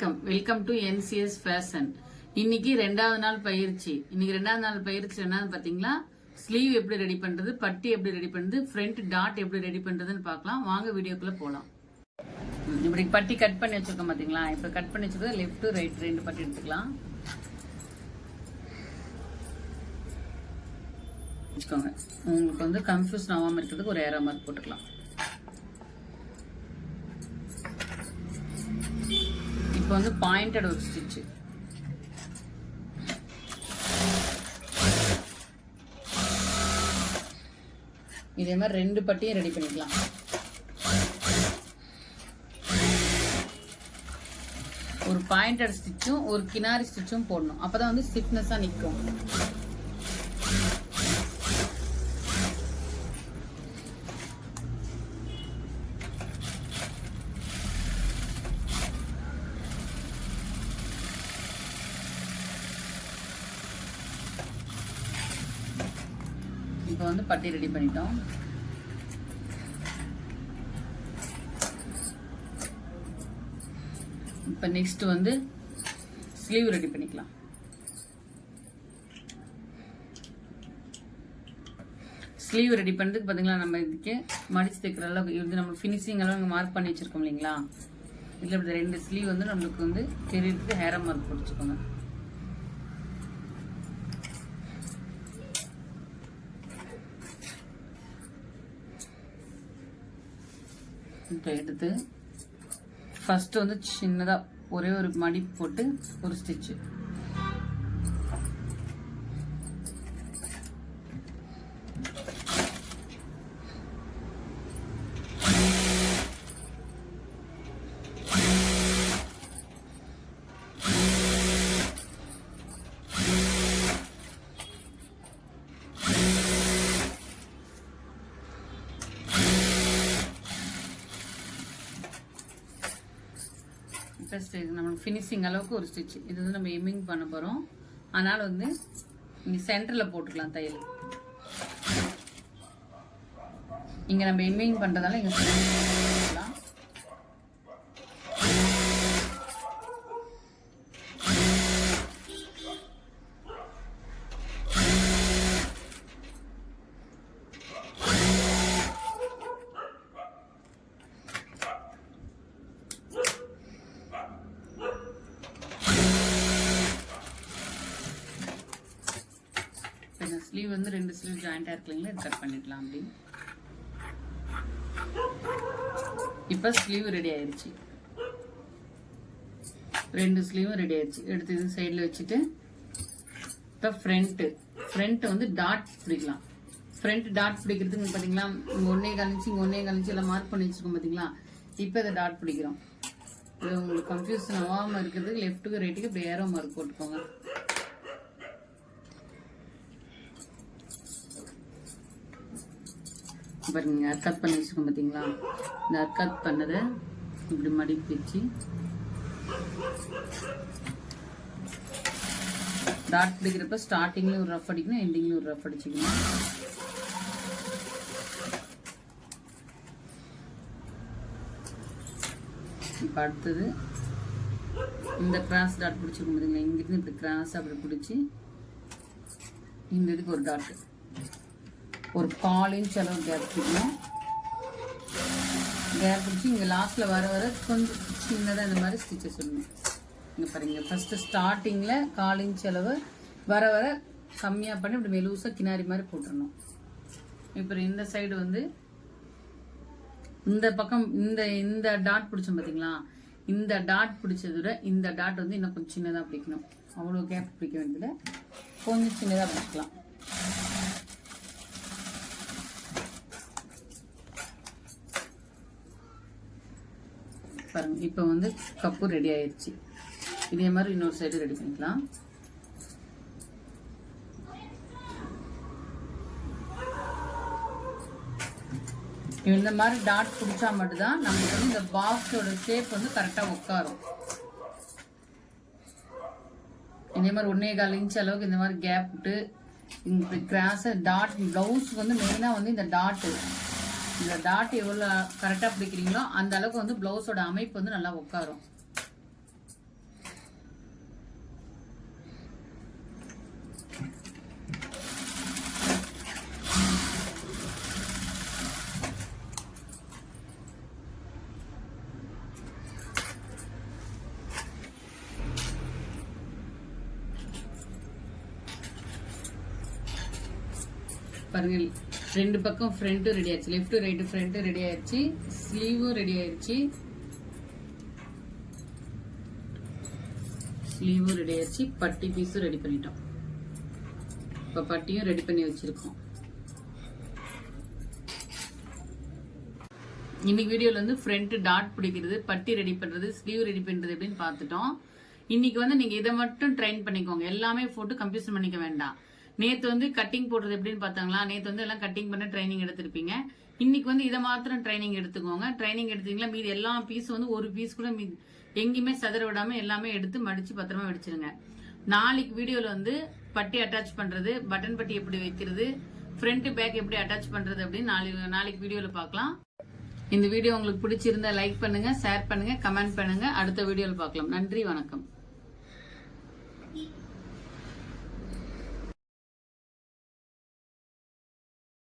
வணக்கம் welcome to NCS fashion இன்னைக்கு ரெண்டாவது நாள் பயிற்சி. இன்னைக்கு ரெண்டாவது நாள் பயிற்சி என்னன்னு பாத்தீங்களா? ஸ்லீவ் எப்படி ரெடி பண்றது பட்டி எப்படி ரெடி பண்றது ஃப்ரண்ட் டாட் எப்படி ரெடி பண்றதுன்னு பார்க்கலாம் வாங்க வீடியோக்குள்ள போலாம். இப்படி பட்டி கட் பண்ணி வச்சிருக்கோம் பாத்தீங்களா? இப்ப கட் பண்ணி வச்சிருக்கோம் லெஃப்ட் ரைட் ரெண்டு பட்டி எடுத்துக்கலாம். வச்சுக்கோங்க. உங்களுக்கு வந்து கன்ஃபியூஸ் ஆகாம இருக்கிறதுக்கு ஒரு ஏரோ மார்க் போட்டுக்கலாம். இப்போ வந்து பாயிண்டட் ஒரு ஸ்டிச் இதே மாதிரி ரெண்டு பட்டியும் ரெடி பண்ணிக்கலாம். ஒரு பாயிண்டட் ஸ்டிச்சும் ஒரு கினாரி ஸ்டிச்சும் போடணும். அப்பதான் வந்து ஸ்டிஃப்னஸா நிற்கும் வந்து பட்டி ரெடி பண்ணிட்டோம். இப்போ நெக்ஸ்ட் வந்து ஸ்லீவ் ரெடி பண்ணிக்கலாம். ஸ்லீவ் ரெடி பண்ணுறதுக்கு பார்த்தீங்களா நம்ம இதுக்கு மடிச்சு தைக்கிற அளவுக்கு இது நம்ம ஃபினிஷிங் அளவு மார்க் பண்ணி வச்சிருக்கோம் இல்லைங்களா? இதில் இப்படி ரெண்டு ஸ்லீவ் வந்து நம்மளுக்கு வந்து தெரியறதுக்கு ஹேரம் மார்க் பிடிச்சிக்கோங்க இப்போ எடுத்து ஃபஸ்ட்டு வந்து சின்னதாக ஒரே ஒரு மடிப்பு போட்டு ஒரு ஸ்டிச்சு ஃபஸ்ட் நம்ம ஃபினிஷிங் அளவுக்கு ஒரு ஸ்டிச் இது வந்து நம்ம எம்மிங் பண்ண போகிறோம் அதனால் வந்து இங்கே சென்டரில் போட்டுக்கலாம் தையல். இங்கே நம்ம எம்மிங் பண்ணுறதால இங்கே போட்டுக்கலாம் இப்போ இந்த ஸ்லீவ் வந்து ரெண்டு ஸ்லீவ் ஜாயிண்டாக இருக்குங்களா இது கட் பண்ணிக்கலாம் அப்படி இப்போ ஸ்லீவ் ரெடி ஆயிடுச்சு ரெண்டு ஸ்லீவும் ரெடி ஆயிடுச்சு எடுத்து இது சைடில் வச்சுட்டு இப்போ ஃப்ரண்ட்டு ஃப்ரண்ட் வந்து டாட் பிடிக்கலாம். ஃப்ரண்ட் டாட் பிடிக்கிறதுக்கு பார்த்தீங்களா இங்கே ஒன்றே கழிச்சு இங்கே ஒன்றே கழிச்சு எல்லாம் மார்க் பண்ணி வச்சுருக்கோம் பார்த்தீங்களா இப்போ இதை டாட் பிடிக்கிறோம். இது உங்களுக்கு கன்ஃபியூஷன் ஆகாமல் இருக்கிறதுக்கு லெஃப்ட்டுக்கு ரைட்டுக்கு இப்படி ஏரோ மார்க் போட்டுக்கோங்க. பாருங்க அர்க்காத் பண்ணி வச்சுக்கோங்க பார்த்தீங்களா இந்த அர்க்கத் பண்ணதை இப்படி மடிப்பு வச்சு டாட் பிடிக்கிறப்ப ஸ்டார்டிங்லேயும் ஒரு ரஃப் அடிக்கணும் எண்டிங்லேயும் ஒரு ரஃப் அடிச்சுக்கணும். இப்போ அடுத்தது இந்த கிராஸ் டாட் பிடிச்சிருக்கும் பார்த்தீங்களா இங்கிருந்து இப்படி கிராஸ் அப்படி பிடிச்சி இந்த இதுக்கு ஒரு டாட் ஒரு கால் இன்ச் அளவு கேப் பிடிக்கணும் கேப் பிடிச்சி இங்கே லாஸ்ட்டில் வர வர கொஞ்சம் சின்னதாக இந்த மாதிரி ஸ்டிச்சஸ் சொல்லணும். இங்கே பாருங்க ஃபஸ்ட்டு ஸ்டார்டிங்கில் கால் இன்ச் அளவு வர வர கம்மியாக பண்ணி இப்படி மெலூசாக கினாரி மாதிரி போட்டுடணும் இப்போ இந்த சைடு வந்து இந்த பக்கம் இந்த இந்த டாட் பிடிச்சோம் பார்த்தீங்களா இந்த டாட் பிடிச்சதோட விட இந்த டாட் வந்து இன்னும் கொஞ்சம் சின்னதாக பிடிக்கணும். அவ்வளோ கேப் பிடிக்க வேண்டியதில்லை. கொஞ்சம் சின்னதாக பிடிக்கலாம் பாருங்க. இப்போ வந்து கப்பு ரெடி ஆயிடுச்சு இதே மாதிரி இன்னொரு சைடு ரெடி பண்ணிக்கலாம். இந்த மாதிரி டாட் பிடிச்சா மட்டும்தான் நமக்கு வந்து இந்த பாக்ஸோட ஷேப் வந்து கரெக்டாக உட்காரும். இதே மாதிரி ஒன்னே கால் இன்ச் அளவுக்கு இந்த மாதிரி கேப் விட்டு இந்த கிராஸை டாட் ப்ளவுஸ்க்கு வந்து மெயினாக வந்து இந்த டாட்டு இந்த டாட் எவ்வளோ கரெக்டாக பிடிக்கிறீங்களோ அந்த அளவுக்கு வந்து ப்ளவுஸோட அமைப்பு வந்து நல்லா உட்காரும். பாருங்கள் ரெண்டு பக்கம் ஃப்ரண்ட்டும் ரெடி ஆயிடுச்சு. லெஃப்ட் ரைட்டு ஃப்ரண்ட்டும் ரெடி ஆயிடுச்சு. ஸ்லீவும் ரெடி ஆயிடுச்சு. ஸ்லீவும் ரெடி ஆயிடுச்சு. பட்டி பீஸும் ரெடி பண்ணிட்டோம். இப்போ பட்டியும் ரெடி பண்ணி வச்சிருக்கோம். இன்னைக்கு வீடியோவில் வந்து ஃப்ரண்ட் டாட் பிடிக்கிறது பட்டி ரெடி பண்ணுறது ஸ்லீவ் ரெடி பண்ணுறது எப்படின்னு பார்த்துட்டோம். இன்னைக்கு வந்து நீங்கள் இதை மட்டும் ட்ரைன் பண்ணிக்கோங்க. எல்லாமே போட்டு கம்ப்யூஷன் பண்ணிக்க வேண்டாம். நேத்து வந்து கட்டிங் போடுறது எப்படின்னு பார்த்தாங்களா? நேத்து வந்து எல்லாம் கட்டிங் பண்ண ட்ரைனிங் எடுத்திருப்பீங்க. இன்னைக்கு வந்து இதை மாத்திரம் ட்ரைனிங் எடுத்துக்கோங்க. ட்ரைனிங் எடுத்தீங்களா மீதி எல்லா பீஸ் வந்து ஒரு பீஸ் கூட மீது எங்கேயுமே சதுர விடாம எல்லாமே எடுத்து மடிச்சு பத்திரமா வெடிச்சிருங்க. நாளைக்கு வீடியோல வந்து பட்டி அட்டாச் பண்றது பட்டன் பட்டி எப்படி வைக்கிறது ஃப்ரண்ட் பேக் எப்படி அட்டாச் பண்றது அப்படின்னு நாளைக்கு நாளைக்கு வீடியோல பார்க்கலாம். இந்த வீடியோ உங்களுக்கு பிடிச்சிருந்தா லைக் பண்ணுங்க ஷேர் பண்ணுங்க கமெண்ட் பண்ணுங்க. அடுத்த வீடியோல பார்க்கலாம். நன்றி வணக்கம்.